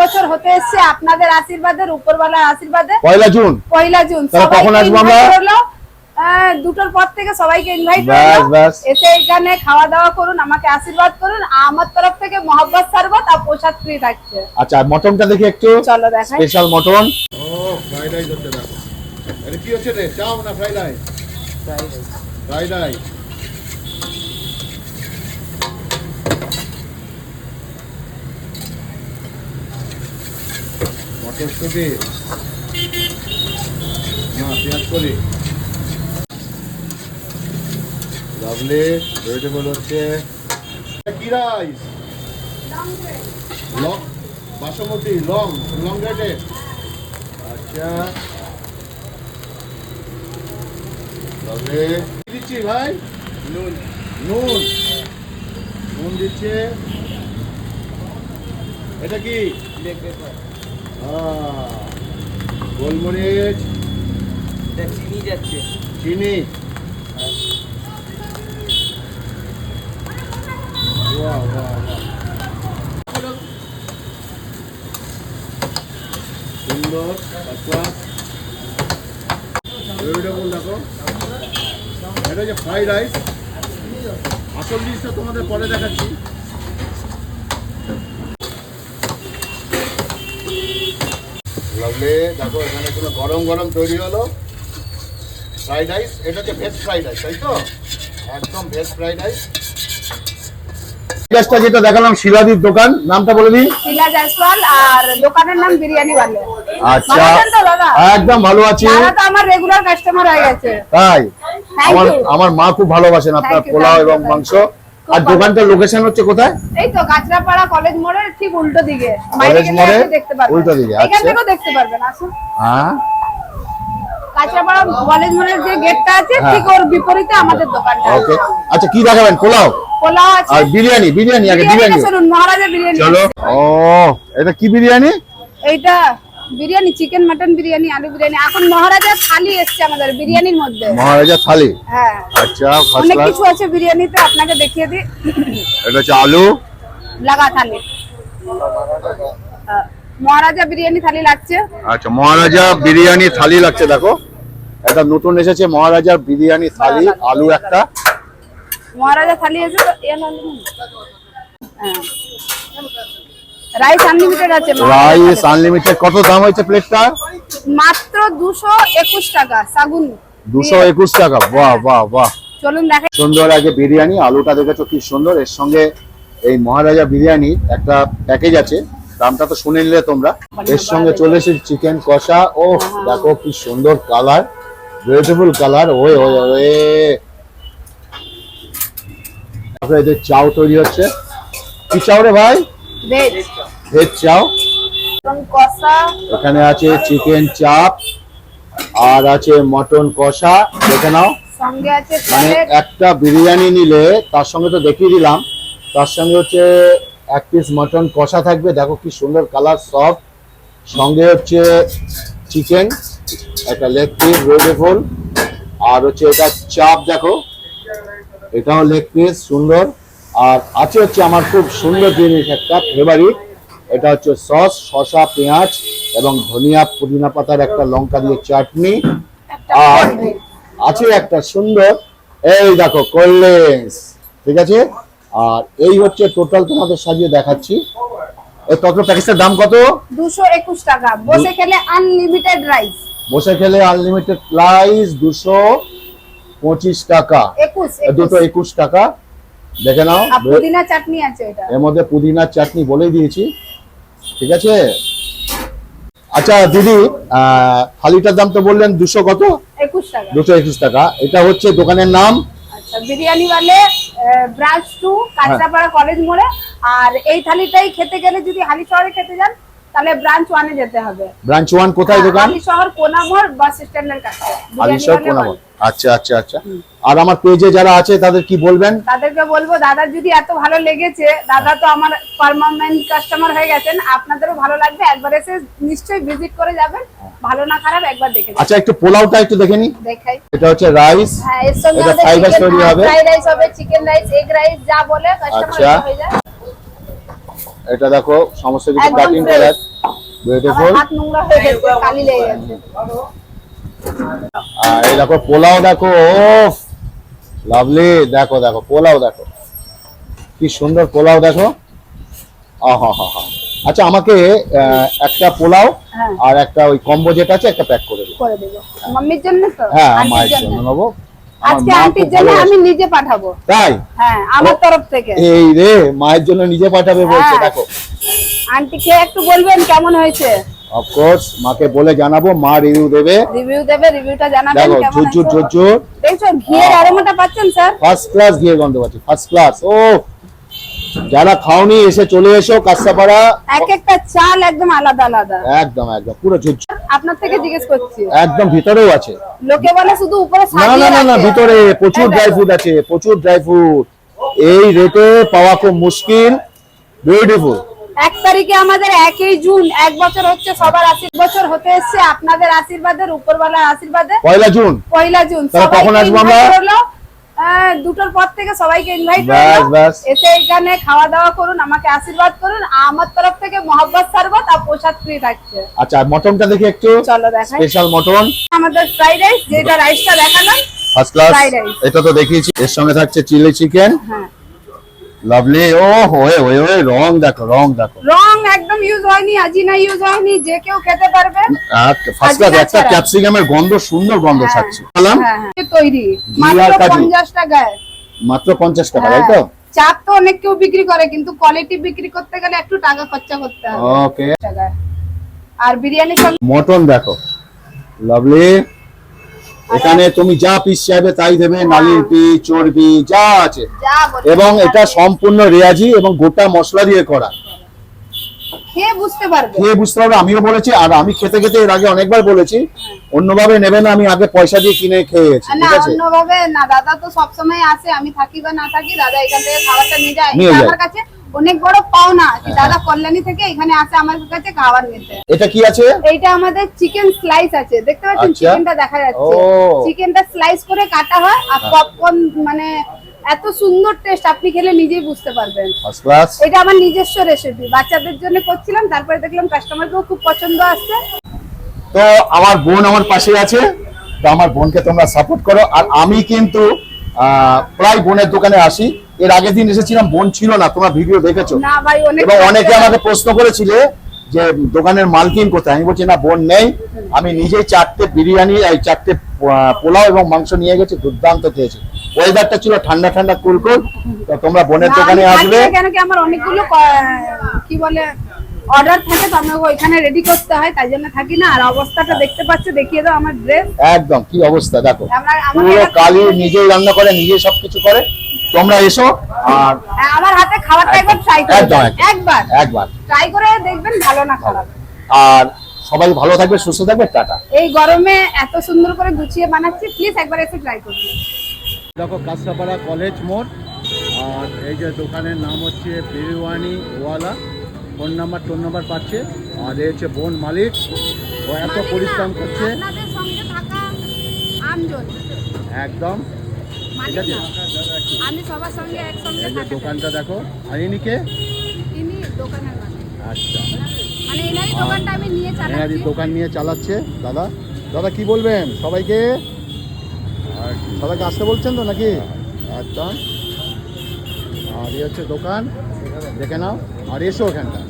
বছর হতে এসছে আপনাদের আশীর্বাদের উপরওয়ালার আশীর্বাদে। পয়লা জুন। পয়লা জুন। কখন আসব আমরা? দুটোর পর থেকে সবাইকে ইনভাইট। এসে এখানে খাওয়া দাওয়া করুন আমাকে আশীর্বাদ করুন। আমার তরফ থেকে মহব্বত শরবত আর প্রসাদ ফ্রি থাকছে। আচ্ছা মটনটা দেখি একটু। চলো দেখাই। Special mutton. ও ফ্রাইড রাইস হচ্ছে দেখো এটা কি হচ্ছে রে? চাও না ফ্রাইড রাইস ফ্রাইড রাইস মটরশুটি না পেঁয়াজ করি। লাভলি ভেজিটেবল হচ্ছে। কি rice long basmati long long রেটে আচ্ছা। কি দিচ্ছি ভাই? নুন। নুন। নুন দিচ্ছে। এটা কি? আহ, গোলমরিচ। চিনি যাচ্ছে। চিনি। বাহ, বাহ। সুন্দর পাতলা। ভেজিটেবল দেখো? এটা যে ফ্রাইড রাইস আসল জিনিসটা তোমাদের পরে দেখাচ্ছি। লাগলে দেখো এখানে কোনো গরম গরম তৈরি হলো। ফ্রাইড রাইস এটা হচ্ছে ভেজ ফ্রাইড রাইস তাই তো? একদম ভেজ ফ্রাইড রাইস গ্যাসটা যেটা দেখালাম শিলাদির দোকান নামটা বলে দিন শিলা জয়সওয়াল আর দোকানের নাম বিরিয়ানি বালে আচ্ছা। একদম ভালো আছি। দাদা তো আমার রেগুলার কাস্টমার হয়ে গেছে। তাই? আমার আমার মা খুব ভালোবাসেন আপনার পোলাও এবং মাংস। আর দোকানটার লোকেশন হচ্ছে কোথায়? এই তো কাঁচরাপাড়া কলেজ মোড়ের ঠিক উল্টো দিকে। বাইরে কলেজ গেলে দেখতে পারবেন। উল্টো দিকে, এখান আচ্ছা। থেকেও দেখতে পারবেন আসুন। হ্যাঁ? কাঁচরাপাড়া কলেজ মোড়ের যে গেটটা আছে হ্যাঁ। ঠিক ওর বিপরীতে আমাদের দোকানটা ওকে। আচ্ছা কি দেখাবেন? পোলাও? পোলাও আছে। আর বিরিয়ানি বিরিয়ানি আগে বিরিয়ানি শুনুন মহারাজা বিরিয়ানি চলো। ও এটা কি বিরিয়ানি? এইটা বিরিয়ানি চিকেন মাটন বিরিয়ানি আলু বিরিয়ানি। এখন মহারাজা থালি এসছে আমাদের বিরিয়ানির মধ্যে। মহারাজা থালি? হ্যাঁ। আচ্ছা অনেক কিছু আছে বিরিয়ানিতে আপনাকে দেখিয়ে দিই। এটা হচ্ছে আলু। লাগা থালি। মহারাজা বিরিয়ানি থালি লাগছে। আচ্ছা মহারাজা বিরিয়ানি থালি লাগছে দেখো। এটা নতুন এসেছে মহারাজা বিরিয়ানি থালি আলু একটা। মহারাজা থালি আছে তো এ নাও। নিন। হ্যাঁ। রাইস আনলিমিটেড আছে মহারাজা রাইস থালি। আনলিমিটেড কত দাম হয়েছে প্লেটটা? মাত্র দুশো একুশ টাকা সাগুন। দুশো একুশ টাকা বাহ বাহ বাহ। চলুন দেখাই। সুন্দর আগে বিরিয়ানি আলুটা দেখেছ কি সুন্দর? এর সঙ্গে এই মহারাজা বিরিয়ানি একটা প্যাকেজ আছে দামটা তো শুনে নিলে তোমরা। এর সঙ্গে চলে এসেছে চিকেন কষা ও দেখো কি সুন্দর colour vegetable colour way way way তারপরে এই যে চাও তৈরি হচ্ছে। কি চাও রে ভাই? Veg veg chow? এখানে আছে চিকেন চাপ আর আছে মটন কষা দেখে নাও। মানে একটা বিরিয়ানি নিলে তার সঙ্গে তো দেখিয়ে দিলাম তার সঙ্গে হচ্ছে এক পিস মটন কষা থাকবে। দেখো কি সুন্দর কালার সফট সঙ্গে হচ্ছে চিকেন একটা লেগ পিস ভেজিটেবল আর হচ্ছে এটা চাপ দেখো। এটাও লেগ পিস সুন্দর। আর আছে হচ্ছে আমার খুব সুন্দর জিনিস একটা ফেভারিট এটা হচ্ছে সস শসা পেঁয়াজ এবং ধনিয়া পুদিনা পাতার একটা লঙ্কা দিয়ে চাটনি। আর আছে একটা সুন্দর এই দেখো কোল্ড ঠিক আছে? আর এই হচ্ছে টোটাল তোমাদের সাজিয়ে দেখাচ্ছি। এই তত প্যাকেজটার দাম কত? দুশো একুশ টাকা। বসে খেলে আনলিমিটেড রাইস বসে খেলে আনলিমিটেড দুশো পঁচিশ টাকা। একুশ এ দুটো একুশ টাকা। দেখে নাও। পুদিনা চাটনি আছে এটা। এর মধ্যে পুদিনার চাটনি বলেই দিয়েছি। ঠিক আছে? আচ্ছা দিদি আহ, থালিটার দাম তো বললেন দুশো কত? একুশ টাকা। দুশো একুশ টাকা। এটা হচ্ছে দোকানের নাম? আচ্ছা বিরিয়ানি ওয়ালে ব্রাঞ্চ টু কাঁচরাপাড়া কলেজ মোড়ে। আর এই থালিটাই খেতে গেলে যদি হালি শহরে খেতে যান তাহলে ব্রাঞ্চ ওয়ানে যেতে হবে। ব্রাঞ্চ ওয়ান কোথায় দোকান? হালি শহর কোনামোড় বাস স্ট্যান্ডের কাছে। আলিশার বিরিয়ানি ওয়ালে আচ্ছা আচ্ছা আচ্ছা। আর আমার পেজে যারা আছে তাদের কি বলবেন? তাদেরকে বলব দাদার যদি এত ভালো লেগেছে দাদা তো আমার পার্মানেন্ট কাস্টমার হয়ে গেছেন আপনাদেরও ভালো লাগবে একবার এসে নিশ্চয়ই ভিজিট করে যাবেন। ভালো না খারাপ একবার দেখে। আচ্ছা একটু পোলাওটা একটু দেখে নি। দেখাই। এটা হচ্ছে রাইস হ্যাঁ এর সঙ্গে? ফ্রাইড রাইস হবে। চিকেন রাইস এগ রাইস যা বলে কাস্টমার আচ্ছা। হয়ে যায়। এটা দেখো সমস্ত কিছু কাটিং করা বিউটিফুল হাত নোংরা হয়ে গেছে কালি লেগে গেছে। আর এই দেখো পোলাও দেখো লাভলি দেখো দেখো পোলাও দেখো। কি সুন্দর পোলাও দেখো। আহা হা হা। আচ্ছা আমাকে একটা পোলাও হ্যাঁ। আর একটা ওই কম্বো যেটা আছে একটা প্যাক করে দিও করে দেবো। মাম্মির জন্য তো? হ্যাঁ মায়ের জন্য নেব। আজকে আন্টির জন্য। আমি নিজে পাঠাবো। তাই? হ্যাঁ আমার তরফ থেকে। এই রে মায়ের জন্য নিজে পাঠাবে বলছে হ্যাঁ। দেখো। আন্টিকে একটু বলবেন কেমন হয়েছে? অফকোর্স মাকে বলে জানাব মা রিভিউ দেবে। রিভিউ দেবে রিভিউটা জানাবেন দেখো ঝুরঝুর ঝুরঝুর। দেখছ ঘিয়ের অ্যারোমাটা পাচ্ছেন স্যার ফার্স্ট ক্লাস দিয়ে গন্ধ পাচ্ছি ফার্স্ট ক্লাস ও যারা খাওনি এসে চলে এসো কাস্তাপাড়া এক একটা চাল একদম আলাদা আলাদা। একদম একদম পুরো ঝুরঝুর। আপনার থেকে জিজ্ঞেস করছি। একদম ভিতরেও আছে। লোকে বলে শুধু উপরে না না না না ভিতরে প্রচুর ড্রাই। ফ্রুট আছে প্রচুর ড্রাই ফ্রুট এই রেটে পাওয়া খুব মুশকিল। বিউটিফুল এক তারিখে আমাদের একই জুন এক বছর হচ্ছে সবার আশীর্বাদ বছর হতে এসছে। আপনাদের আশীর্বাদের উপরওয়ালার আশীর্বাদে পয়লা জুন। পয়লা জুন। কখন আসব আমরা? করল। দুটোর পর থেকে সবাইকে ইনভাইট। এসে এখানে খাওয়া দাওয়া করুন আমাকে আশীর্বাদ করুন আমার তরফ থেকে মহব্বত সারবত আর প্রসাদ ফ্রি থাকছে। আচ্ছা মটনটা দেখি একটু। চলো দেখাই। Special mutton. আমাদের ফ্রাইড রাইস যেটা রাইসটা দেখালাম ফার্স্ট ক্লাস এটা তো দেখিয়েছি। এর সঙ্গে থাকছে চিলি চিকেন হ্যাঁ। লাভলি ও হয়ে হয়ে হয়ে রং দেখো রং দেখো। রং একদম ইউজ হয়নি আজিনা ইউজ হয়নি যে কেউ খেতে পারবে। ফার্স্ট ক্লাস একটা ক্যাপসিকামের গন্ধ সুন্দর গন্ধ হ্যাঁ, ছাড়ছে। বললাম হ্যাঁ হ্যাঁ তৈরি। মাত্র কাজু। পঞ্চাশ টাকায় মাত্র পঞ্চাশ টাকা। তাই তো? চাপ তো অনেক কেউ বিক্রি করে কিন্তু কোয়ালিটি বিক্রি করতে গেলে একটু টাকা খরচা করতে হবে। ওকে আর বিরিয়ানির সঙ্গে মটন দেখো। লাভলি এখানে তুমি যা পিস চাইবে তাই দেবে নালির পিস চর্বি যা আছে। এবং এটা সম্পূর্ণ রেয়াজি এবং গোটা মশলা দিয়ে করা। খেয়ে বুঝতে পারবে? খেয়ে বুঝতে পারবে আমিও বলেছি আর আমি খেতে খেতে এর আগে অনেকবার বলেছি অন্যভাবে নেবে না আমি আগে পয়সা দিয়ে কিনে খেয়ে গেছি না ঠিক আছে? অন্যভাবে না দাদা তো সবসময় আসে আমি থাকি বা না থাকি দাদা এখান থেকে খাবারটা নিয়ে যায়। আমার কাছে অনেক বড় পাওনা কি দাদা কল্যাণী থেকে এখানে আসে আমার কাছে খাবার নিতে। এটা কি আছে? এইটা আমাদের চিকেন স্লাইস আছে। দেখতে পাচ্ছেন আচ্ছা। চিকেনটা দেখা যাচ্ছে। চিকেনটা স্লাইস করে কাটা হয় আর পপকর্ন মানে এত সুন্দর টেস্ট আপনি খেলে নিজেই বুঝতে পারবেন। এটা আমার নিজস্ব রেসিপি বাচ্চাদের জন্য করছিলাম তারপরে দেখলাম কাস্টমারকেও খুব পছন্দ আসছে। তো আমার বোন আমার পাশে আছে। তো আমার বোনকে তোমরা সাপোর্ট করো। আর আমি কিন্তু প্রায় বোনের দোকানে আসি। এর আগের দিন এসেছিলাম বোন ছিল না তোমরা ভিডিও দেখেছ। এবং অনেকে আমাকে প্রশ্ন করেছিলে যে দোকানের মালকিন কোথায়? আমি বলছি না বোন নেই। আমি নিজেই চারটে বিরিয়ানি এই চারটে পোলাও এবং মাংস নিয়ে গেছি দুর্দান্ত খেয়েছি। ওয়েদারটা ছিল ঠান্ডা ঠান্ডা কুলকুল তো তোমরা বোনের দোকানে আসবে। কেন কি আমার অনেকগুলো কি বলে অর্ডার থাকে তো আমাকে ওইখানে রেডি করতে হয় তাই জন্য থাকি না। আর অবস্থাটা দেখতে পাচ্ছ দেখিয়ে দাও আমার ড্রেস একদম কি অবস্থা দেখো। পুরো কালি নিজেই রান্না করে নিজেই সবকিছু করে। তোমরা এসো আর হ্যাঁ, আমার হাতে খাবারটা একবার ট্রাই করে। একবার। একবার। ট্রাই করে দেখবেন ভালো না খারাপ। আর সবাই ভালো থাকবে সুস্থ থাকবে টাটা। এই গরমে এত সুন্দর করে গুছিয়ে বানাচ্ছি প্লিজ একবার এসে ট্রাই করুন। দেখো কাঁচরাপাড়া কলেজ মোড়। আর এই যে দোকানের নাম হচ্ছে বিরিয়ানি ওয়ালা। ফোন নাম্বার টোন নাম্বার পাচ্ছে। আর এই হচ্ছে বোন মালিক। ও এত পরিশ্রম করছে। আপনাদের সঙ্গে থাকা আমজন। একদম। ঠিক আছে। আমি সবার সঙ্গে একসঙ্গে এই যে দোকানটা দেখো। আর দোকানের মালিক। আচ্ছা। মানে এনারই দোকানটা আমি নিয়ে এনারই দোকান নিয়ে চালাচ্ছে। দাদা দাদা কি বলবেন? সবাইকে? আর সবাইকে আসতে বলছেন তো নাকি? একদম আর এই হচ্ছে দোকান। দেখে নাও। আর এসো ওখানটা